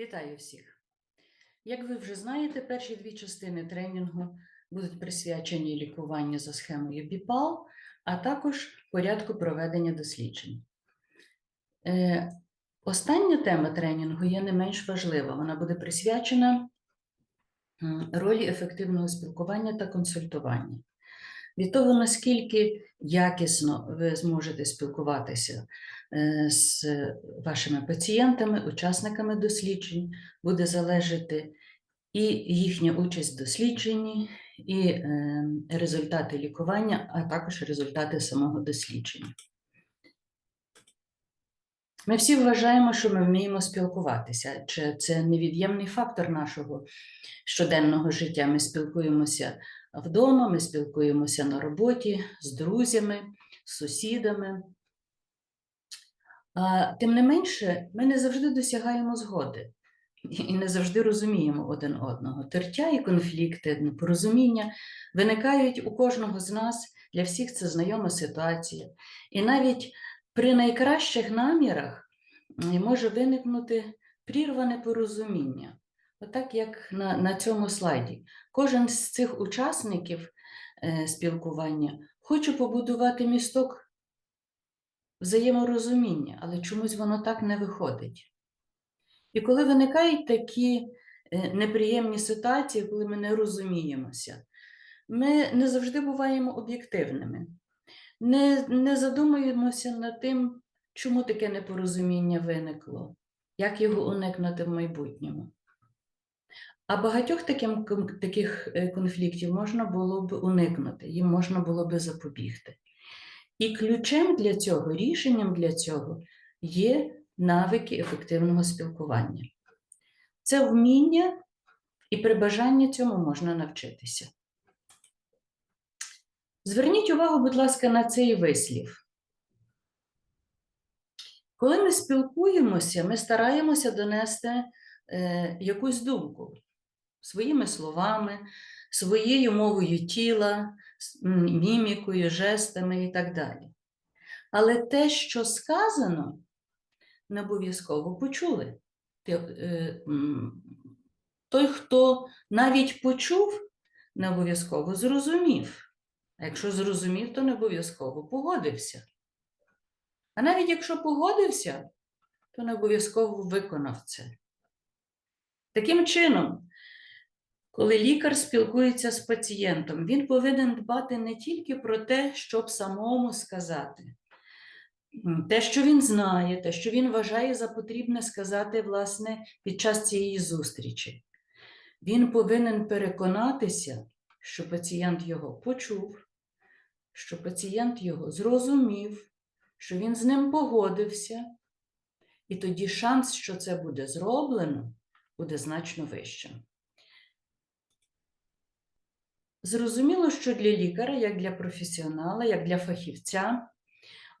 Вітаю всіх! Як ви вже знаєте, перші дві частини тренінгу будуть присвячені лікуванню за схемою БІПАЛ, а також порядку проведення досліджень. Е, Остання тема тренінгу є не менш важлива. Вона буде присвячена ролі ефективного спілкування та консультування. Від того, наскільки якісно ви зможете спілкуватися з вашими пацієнтами, учасниками досліджень, буде залежати і їхня участь в дослідженні, і е, результати лікування, а також результати самого дослідження. Ми всі вважаємо, що ми вміємо спілкуватися, чи це невід'ємний фактор нашого щоденного життя. Ми спілкуємося вдома, ми спілкуємося на роботі з друзями, з сусідами. Тим не менше, ми не завжди досягаємо згоди і не завжди розуміємо один одного. Тертя і конфлікти, непорозуміння виникають у кожного з нас, для всіх це знайома ситуація. І навіть при найкращих намірах може виникнути прірване порозуміння. Отак, як на, на цьому слайді. Кожен з цих учасників е, спілкування хоче побудувати місток взаєморозуміння, але чомусь воно так не виходить. І коли виникають такі е, неприємні ситуації, коли ми не розуміємося, ми не завжди буваємо об'єктивними, не, не задумуємося над тим, чому таке непорозуміння виникло, як його уникнути в майбутньому. А багатьох таким, таких е, конфліктів можна було б уникнути, їм можна було б запобігти. І ключем для цього, рішенням для цього є навики ефективного спілкування. Це вміння, і при бажанні цьому можна навчитися. Зверніть увагу, будь ласка, на цей вислів. Коли ми спілкуємося, ми стараємося донести е, якусь думку своїми словами, своєю мовою тіла, мімікою, жестами і так далі. Але те, що сказано, не обов'язково почули. Е, той, хто навіть почув, не обов'язково зрозумів. А якщо зрозумів, то не обов'язково погодився. А навіть якщо погодився, то не обов'язково виконав це. Таким чином, коли лікар спілкується з пацієнтом, він повинен дбати не тільки про те, щоб самому сказати, те, що він знає, те, що він вважає за потрібне сказати, власне, під час цієї зустрічі. Він повинен переконатися, що пацієнт його почув, що пацієнт його зрозумів, що він з ним погодився, і тоді шанс, що це буде зроблено, буде значно вищим. Зрозуміло, що для лікаря, як для професіонала, як для фахівця,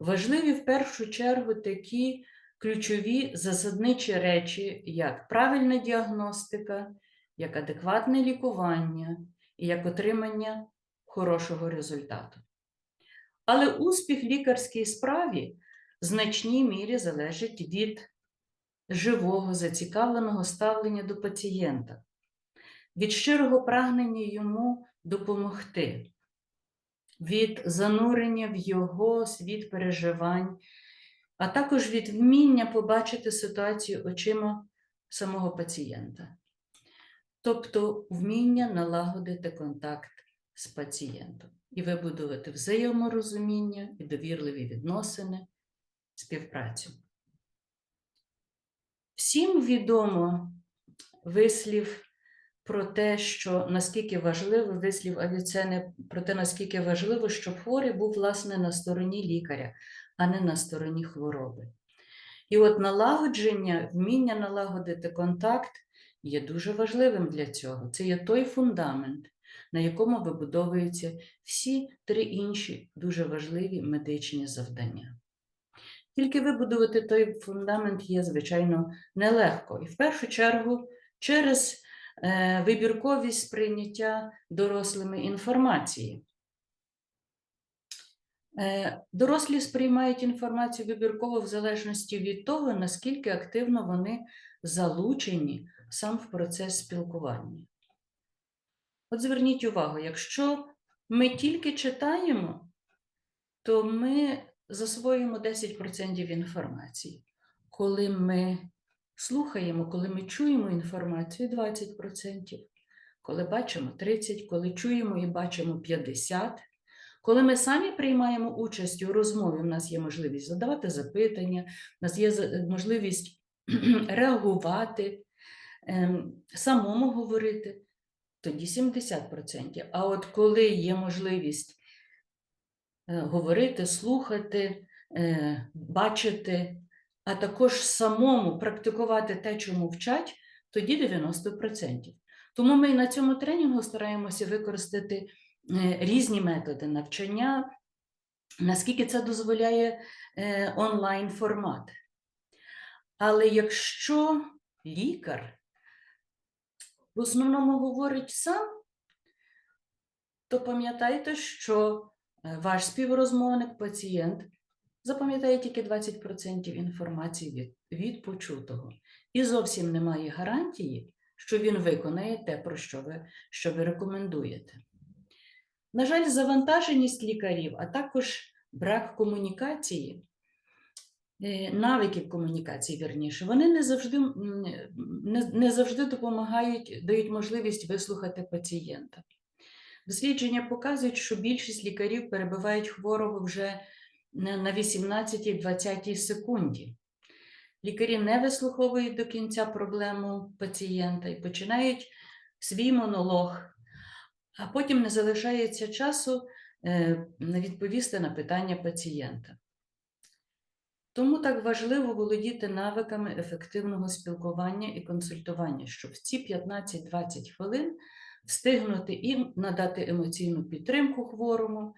важливі в першу чергу такі ключові засадничі речі, як правильна діагностика, як адекватне лікування і як отримання хорошого результату. Але успіх лікарській справі в значній мірі залежить від живого, зацікавленого ставлення до пацієнта, від щирого прагнення йому допомогти, від занурення в його світ переживань, а також від вміння побачити ситуацію очима самого пацієнта. Тобто вміння налагодити контакт з пацієнтом і вибудувати взаєморозуміння і довірливі відносини, співпрацю. Всім відомо вислів про те, що наскільки важливо, вислів Авіцени про те, наскільки важливо, щоб хворий був, власне, на стороні лікаря, а не на стороні хвороби. І от налагодження, вміння налагодити контакт є дуже важливим для цього. Це є той фундамент, на якому вибудовуються всі три інші дуже важливі медичні завдання. Тільки вибудувати той фундамент є, звичайно, нелегко. І в першу чергу через вибірковість сприйняття дорослими інформації. Е, Дорослі сприймають інформацію вибірково в залежності від того, наскільки активно вони залучені сам в процес спілкування. От зверніть увагу, якщо ми тільки читаємо, то ми засвоїмо 10% інформації. Коли ми слухаємо, коли ми чуємо інформацію 20%, коли бачимо 30%, коли чуємо і бачимо 50%. Коли ми самі приймаємо участь у розмові, у нас є можливість задавати запитання, у нас є можливість реагувати, ем, самому говорити, тоді 70%. А от коли є можливість е, говорити, слухати, е, бачити, а також самому практикувати те, чому вчать, тоді 90%. Тому ми на цьому тренінгу стараємося використати е, різні методи навчання, наскільки це дозволяє е, онлайн-формат. Але якщо лікар в основному говорить сам, то пам'ятайте, що е, ваш співрозмовник, пацієнт, запам'ятає тільки 20% інформації від, від почутого. І зовсім немає гарантії, що він виконає те, про що ви, що ви рекомендуєте. На жаль, завантаженість лікарів, а також брак комунікації, е, навиків комунікації, вірніше, вони не завжди, не, не завжди допомагають, дають можливість вислухати пацієнта. Дослідження показують, що більшість лікарів перебивають хворого вже на на 18-20 секунді. Лікарі не вислуховують до кінця проблему пацієнта і починають свій монолог, а потім не залишається часу е, відповісти на питання пацієнта. Тому так важливо володіти навиками ефективного спілкування і консультування, щоб в ці 15-20 хвилин встигнути і надати емоційну підтримку хворому,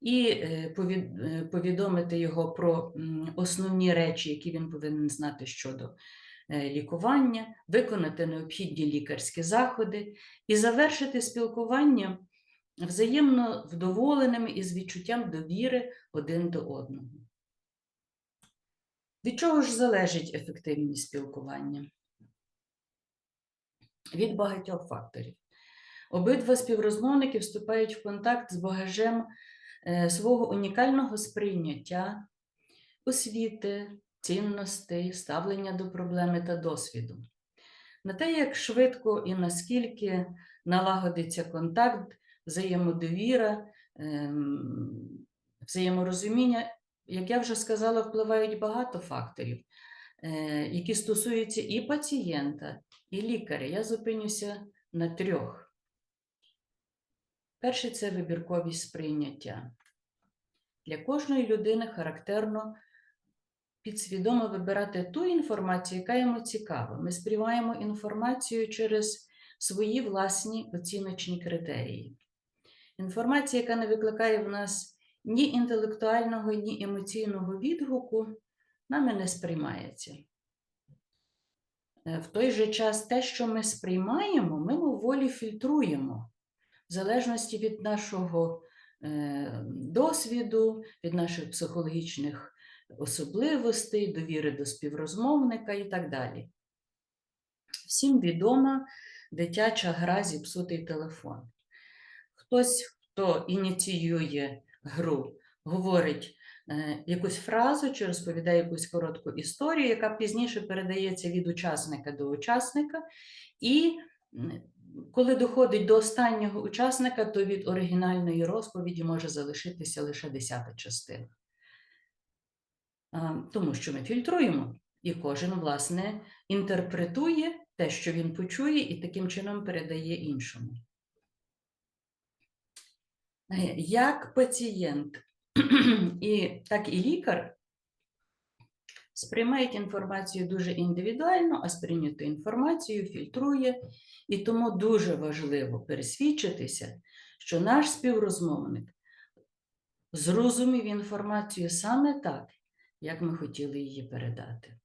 і е, е, повідомити його про основні речі, які він повинен знати щодо е, лікування, виконати необхідні лікарські заходи і завершити спілкування взаємно вдоволеними і з відчуттям довіри один до одного. Від чого ж залежить ефективність спілкування? Від багатьох факторів. Обидва співрозмовники вступають в контакт з багажем свого унікального сприйняття, освіти, цінностей, ставлення до проблеми та досвіду. На те, як швидко і наскільки налагодиться контакт, взаємодовіра, ем, взаєморозуміння, як я вже сказала, впливають багато факторів, е, які стосуються і пацієнта, і лікаря. Я зупинюся на трьох. Перше це вибірковість сприйняття. Для кожної людини характерно підсвідомо вибирати ту інформацію, яка йому цікава. Ми сприймаємо інформацію через свої власні оціночні критерії. Інформація, яка не викликає в нас ні інтелектуального, ні емоційного відгуку, нами не сприймається. Е, В той же час те, що ми сприймаємо, ми мимоволі фільтруємо в залежності від нашого е, досвіду, від наших психологічних особливостей, довіри до співрозмовника і так далі. Всім відома дитяча гра зіпсутий телефон. Хтось, хто ініціює гру, говорить е, якусь фразу чи розповідає якусь коротку історію, яка пізніше передається від учасника до учасника, і коли доходить до останнього учасника, то від оригінальної розповіді може залишитися лише десята частина. Тому що ми фільтруємо, і кожен, власне, інтерпретує те, що він почує, і таким чином передає іншому. Е, Як пацієнт, і, так і лікар сприймають інформацію дуже індивідуально, а сприйняту інформацію фільтрує, і тому дуже важливо пересвідчитися, що наш співрозмовник зрозумів інформацію саме так, як ми хотіли її передати.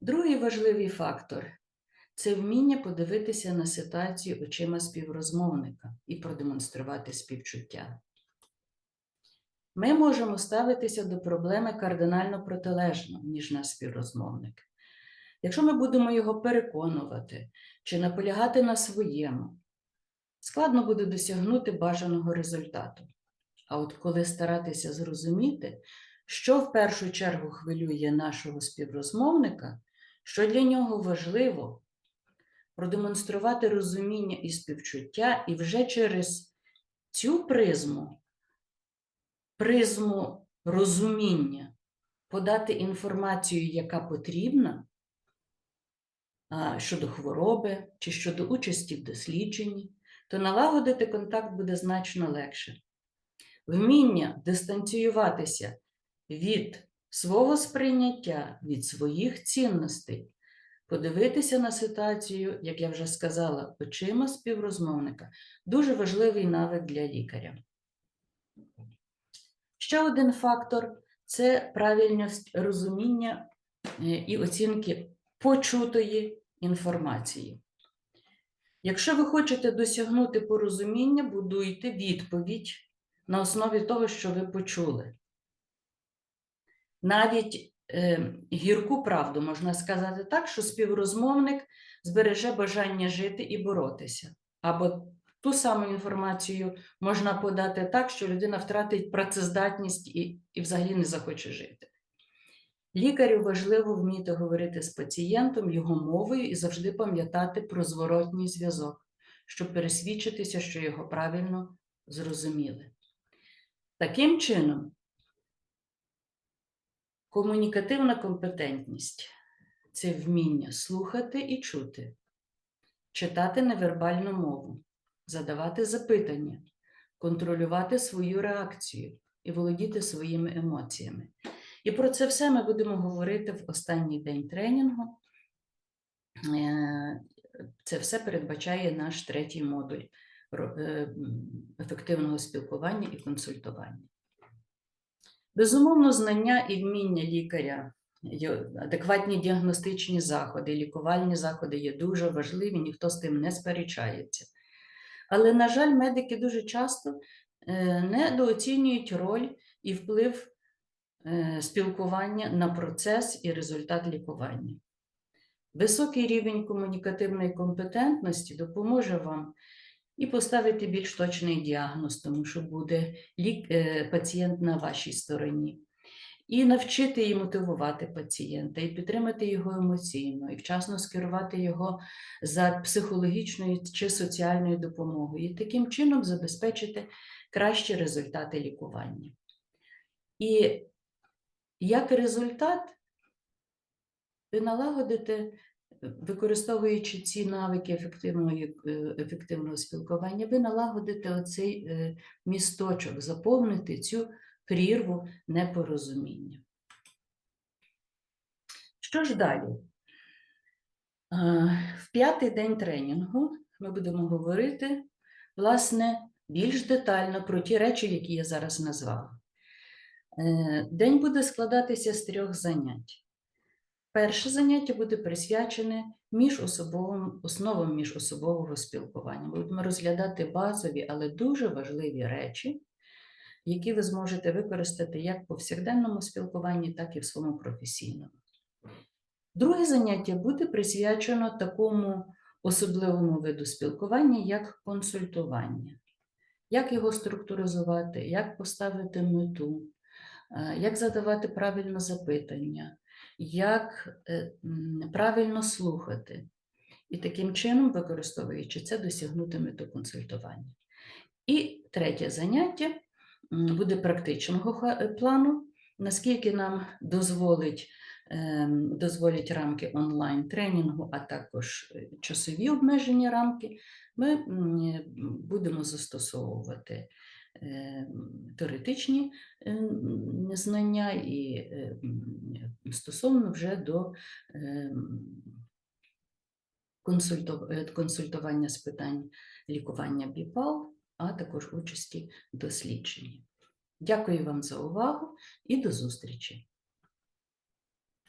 Другий важливий фактор це вміння подивитися на ситуацію очима співрозмовника і продемонструвати співчуття. Ми можемо ставитися до проблеми кардинально протилежно, ніж наш співрозмовник. Якщо ми будемо його переконувати чи наполягати на своєму, складно буде досягнути бажаного результату. А от коли старатися зрозуміти, що в першу чергу хвилює нашого співрозмовника, що для нього важливо, продемонструвати розуміння і співчуття, і вже через цю призму, призму розуміння, подати інформацію, яка потрібна щодо хвороби чи щодо участі в дослідженні, то налагодити контакт буде значно легше. Вміння дистанціюватися від свого сприйняття, від своїх цінностей, подивитися на ситуацію, як я вже сказала, очима співрозмовника дуже важливий навик для лікаря. Ще один фактор це правильність розуміння е, і оцінки почутої інформації. Якщо ви хочете досягнути порозуміння, будуйте відповідь на основі того, що ви почули. Навіть е, гірку правду можна сказати так, що співрозмовник збереже бажання жити і боротися. Або ту саму інформацію можна подати так, що людина втратить працездатність і, і взагалі не захоче жити. Лікарю важливо вміти говорити з пацієнтом його мовою і завжди пам'ятати про зворотній зв'язок, щоб пересвідчитися, що його правильно зрозуміли. Таким чином, комунікативна компетентність це вміння слухати і чути, читати невербальну мову, задавати запитання, контролювати свою реакцію і володіти своїми емоціями. І про це все ми будемо говорити в останній день тренінгу. Е, Це все передбачає наш третій модуль е, ефективного спілкування і консультування. Безумовно, знання і вміння лікаря, адекватні діагностичні заходи, лікувальні заходи є дуже важливі, ніхто з тим не сперечається. Але, на жаль, медики дуже часто е, недооцінюють роль і вплив е, спілкування на процес і результат лікування. Високий рівень комунікативної компетентності допоможе вам і поставити більш точний діагноз, тому що буде е, пацієнт на вашій стороні, і навчити і мотивувати пацієнта, і підтримати його емоційно, і вчасно скерувати його за психологічною чи соціальною допомогою, і таким чином забезпечити кращі результати лікування. І як результат, ви налагодите, використовуючи ці навики ефективної, ефективного спілкування, ви налагодите оцей е, місточок, заповнити цю прірву непорозуміння. Що ж далі? Е, В п'ятий день тренінгу ми будемо говорити, власне, більш детально про ті речі, які я зараз назвала. Е, День буде складатися з трьох занять. Перше заняття буде присвячене міжособовим, основам міжособового спілкування. Будемо розглядати базові, але дуже важливі речі, які ви зможете використати як в повсякденному спілкуванні, так і в своєму професійному. Друге заняття буде присвячено такому особливому виду спілкування, як консультування. Як його структуризувати, як поставити мету, е, як задавати правильно запитання, як е, правильно слухати. І таким чином, використовуючи це, досягнути мету консультування. І третє заняття буде практичного е, плану, наскільки нам дозволить, ем, дозволять рамки онлайн-тренінгу, а також е, часові обмежені рамки, ми будемо застосовувати е, теоретичні е, знання і е, стосовно вже до е, е, консультування з питань лікування БІПАЛ, а також участі в дослідженні. Дякую вам за увагу і до зустрічі!